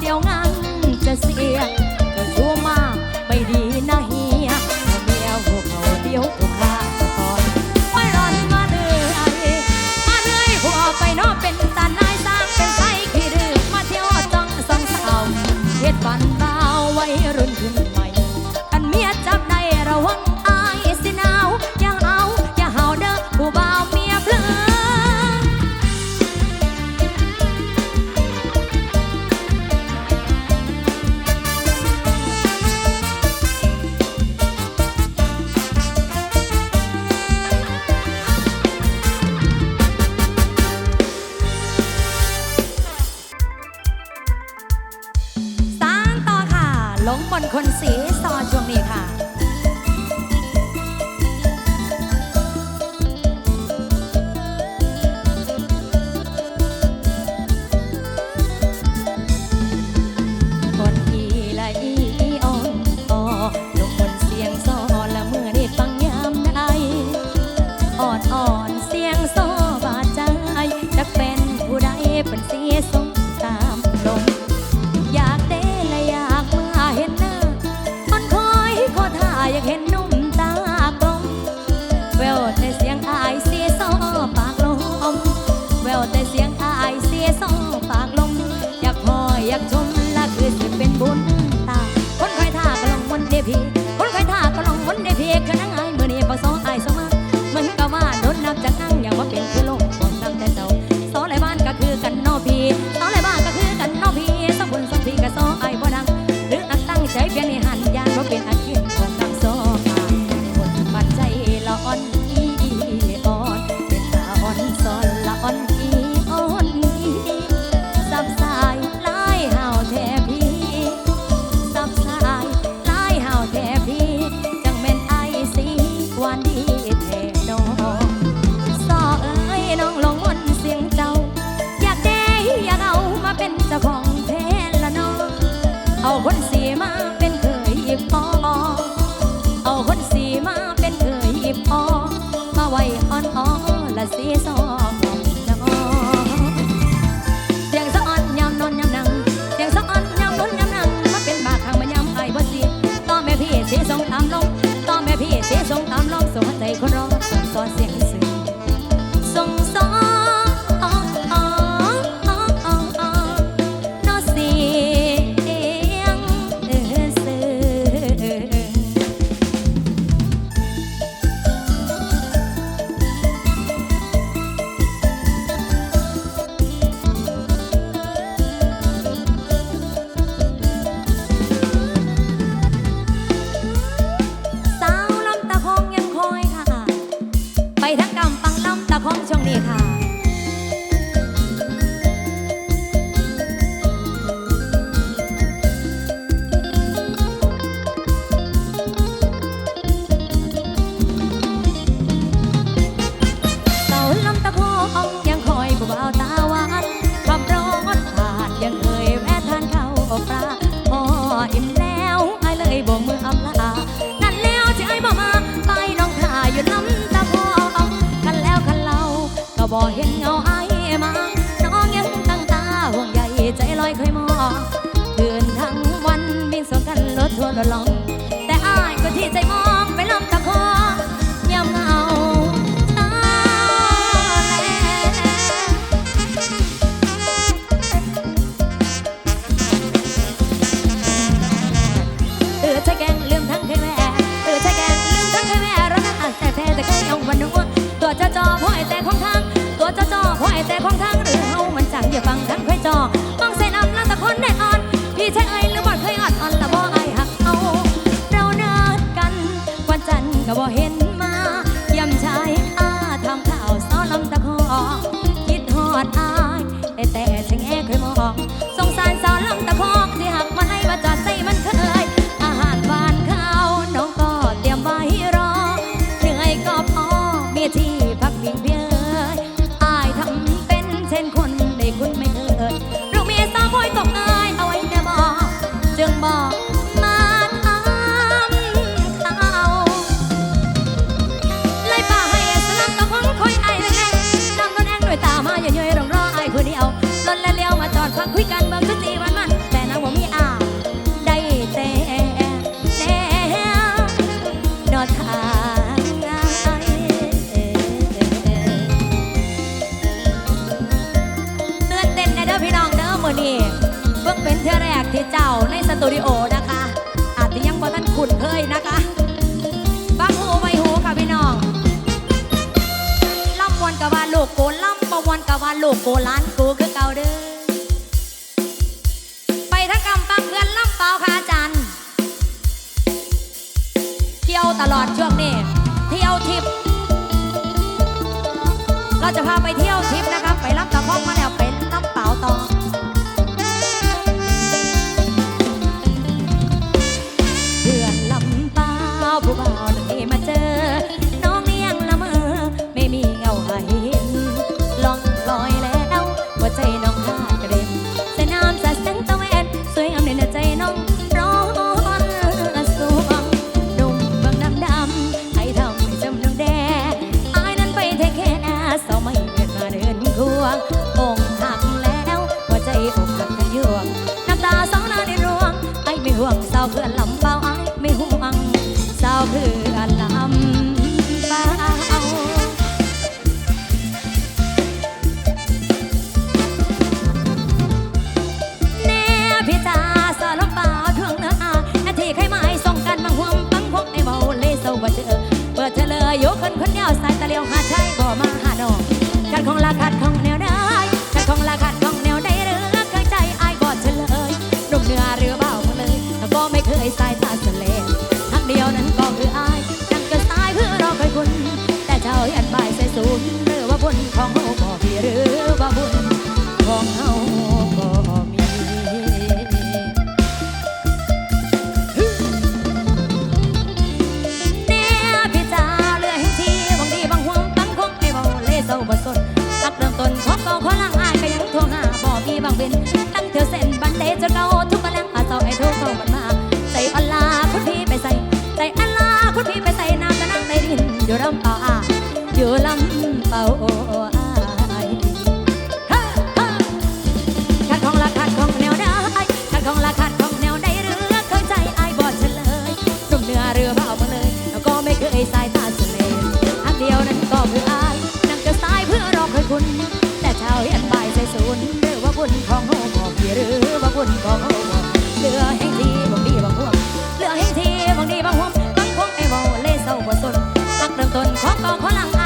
เดียวงันจะเสียก็ชั่วมากไม่ดีนะเฮียเมียหัวเขาเดียวกูฆ่าสะตอนไว่ร้อนมาเดือยมาเดือยหัวไปนอเป็นตาหน้ายสร้างเป็นไส้ขี้ดื้อมาเที่ยวจ้องสองสาวเฮ็ดบันเบาไว้รุ่นขึ้น พี่ 别怂啊 ก็ลอง แต่อายก็ที่ใจมอง ว่าลูกโกล้านกูคือเก่าเด้อ ไปทั้งกำปังเพื่อนลำเปล่าคาจัน เที่ยวตลอดช่วงนี้ เที่ยวทิพย์เราจะพาไปเที่ยวทิพย์นะครับ ไปรับตะพ้องมาแล้ว คุณ แต่เช้ายันบ่ายใส่ศูนย์หรือว่าบุญของโฮาบอกีหรือว่าบุญของโฮาบอกเหลือให้ทีบางดีบางห่วงเหลือให้ทีบางดีบางห่วงบางพงไอ้เว้าเลยเศร้าบ่สนหักเริ่มต้นขอกองขอหลัง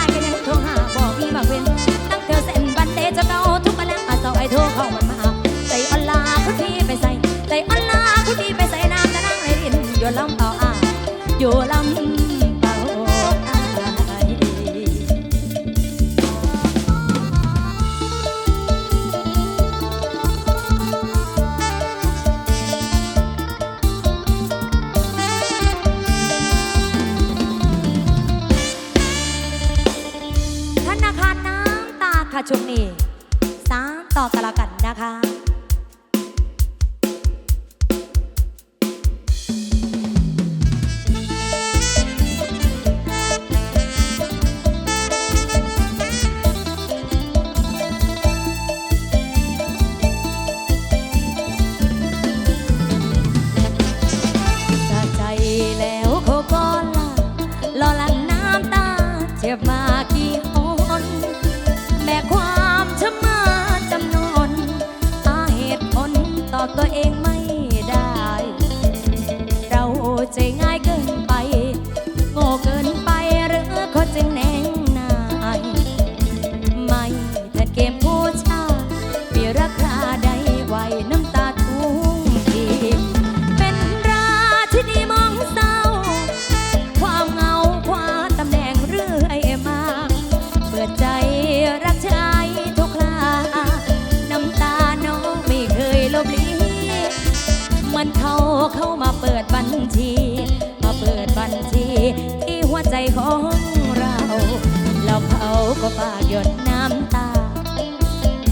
ก็ปากหยดน้ำตา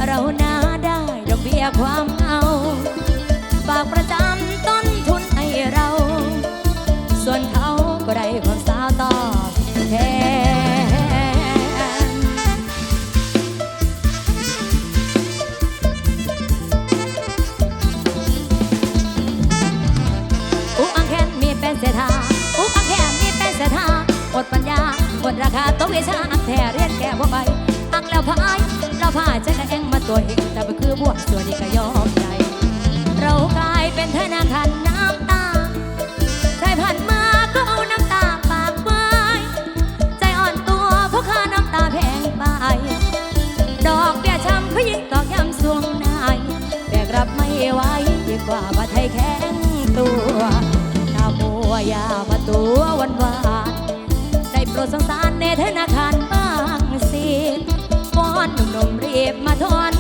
เราหน้าได้ดอกเบี้ยความเอาฝากประจำต้นทุนให้เรา ส่วนเขาก็ได้ความสาวตอบแทนอุกอังแคนมีเป็นเสถาอุกอังแคนมีเป็นเสถาหมดปัญญาหมดราคาตัววิชาอักแทเรียน บ่ไปอักแล้วพายเราพายจะกระเองมาตัวเองแต่บ่คือบวกส่วนนี้ก็ยอมใจ เรากลายเป็นธนาคารน้ำตาใครผ่านมาก็เอาน้ำตาปากไว้ใจอ่อนตัวเพราะค่าน้ำตาแพงไป ดอกเบี้ยช้ำเขายิ่งตอกย้ำสวงนายแบกรับไม่ไหวดีกว่าว่ไทยแข็งตัวหน้ามัวยามาตัววันวานได้โปรดสงสารในธนาคาร บมาทอน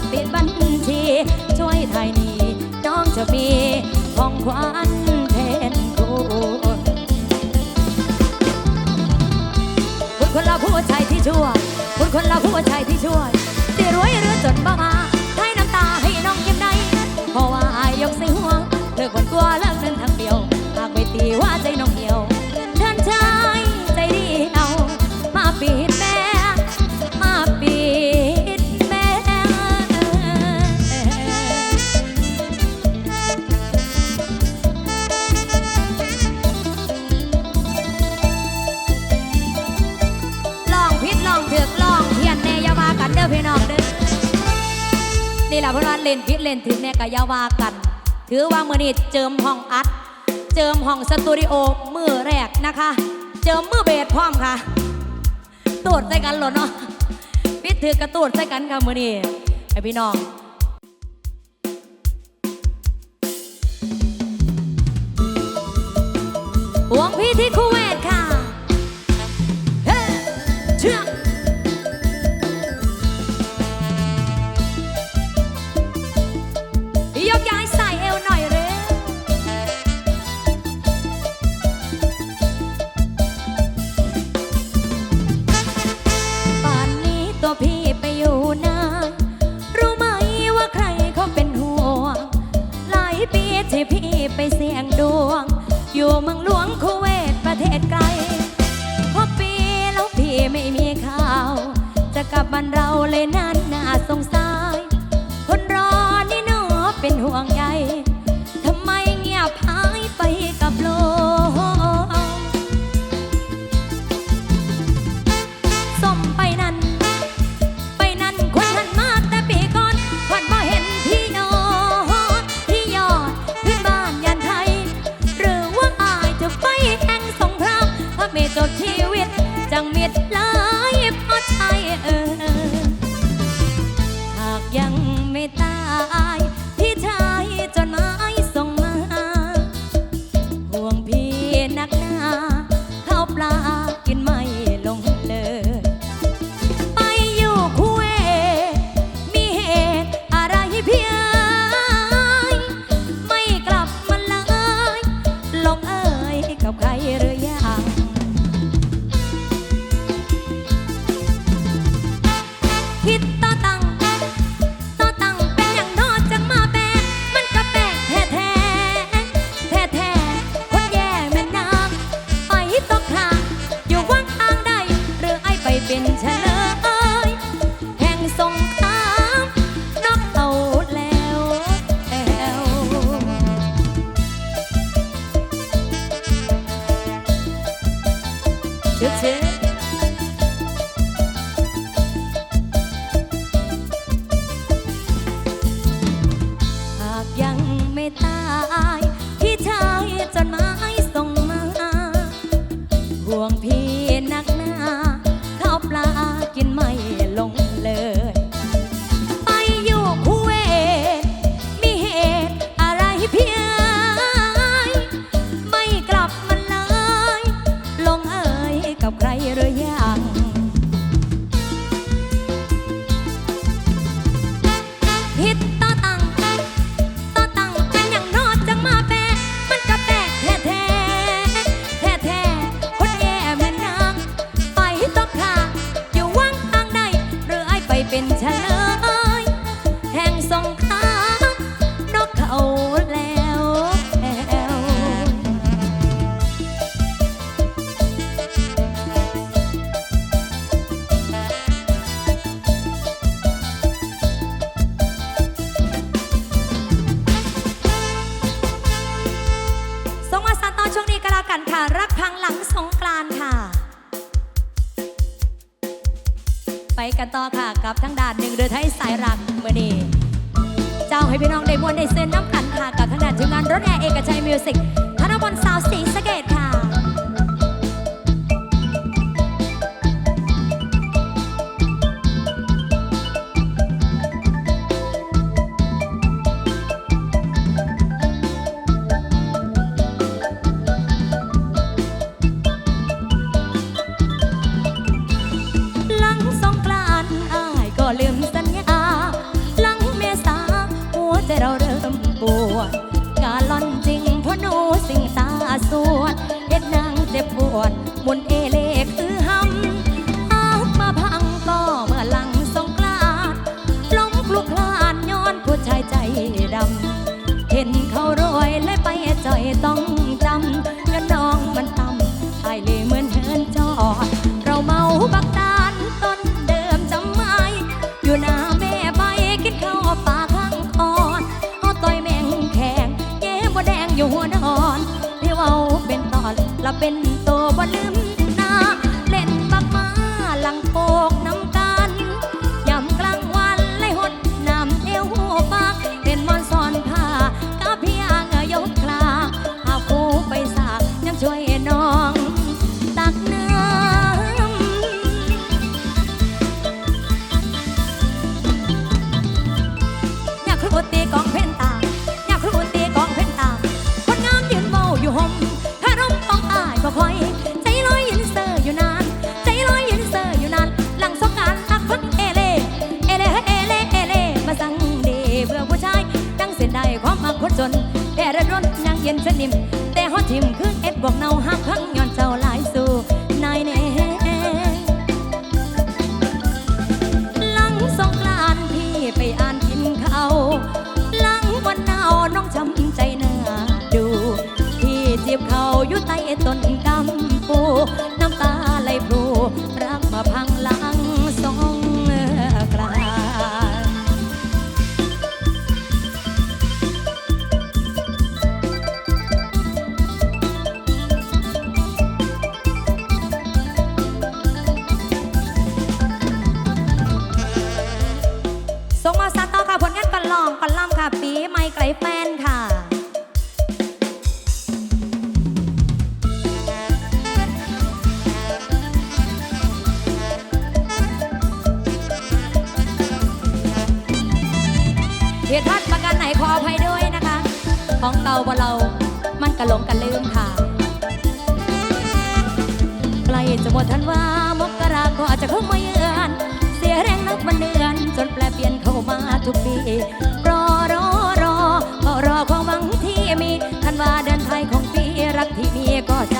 เล่นถึงแน่ก็อยาวากัน ถือว่ามือนี้เจิมห้องอัด เจิมห้องสตูดิโอมือแรกนะคะ เจิมมือเบสพร้อมค่ะตูดใส่กันหลดเนาะพิษถือกระตูดใส่กันค่ะมือนี้ไอพี่น้องหวงพี่ที่คูเวตค่ะ ามพักเมจบชีวิต จังมิด been tonight. feliz. นิ่มแต่ฮอตทิมคือเอฟบอกเนาหักหัก เพียรพัดประกันไหนขออภัยด้วยนะคะ ของเก่าบ่เรา มันกระหลงกันลืมค่ะใกล้จะหมดทันว่ามกราก็อาจจะเข้ามาเยือนเสียแรงนักมันเดือน จนแปลเปลี่ยนเข้ามาทุกปีรอรอรอก็รอความหวังที่มีทันว่าเดินไทยของปีรักที่มีก็จะ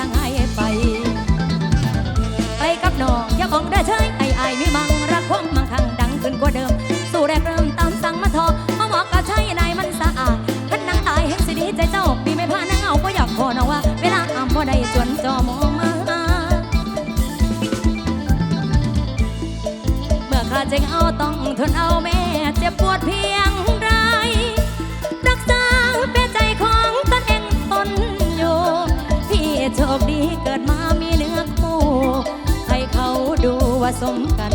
จึเอาต้องทนเอาแม่เจ็บปวดเพียงไรรักษาเป็นใจของตนเองตนอยู่ พี่โชคดีเกิดมามีเนื้อคู่ใครเขาดูว่าสมกัน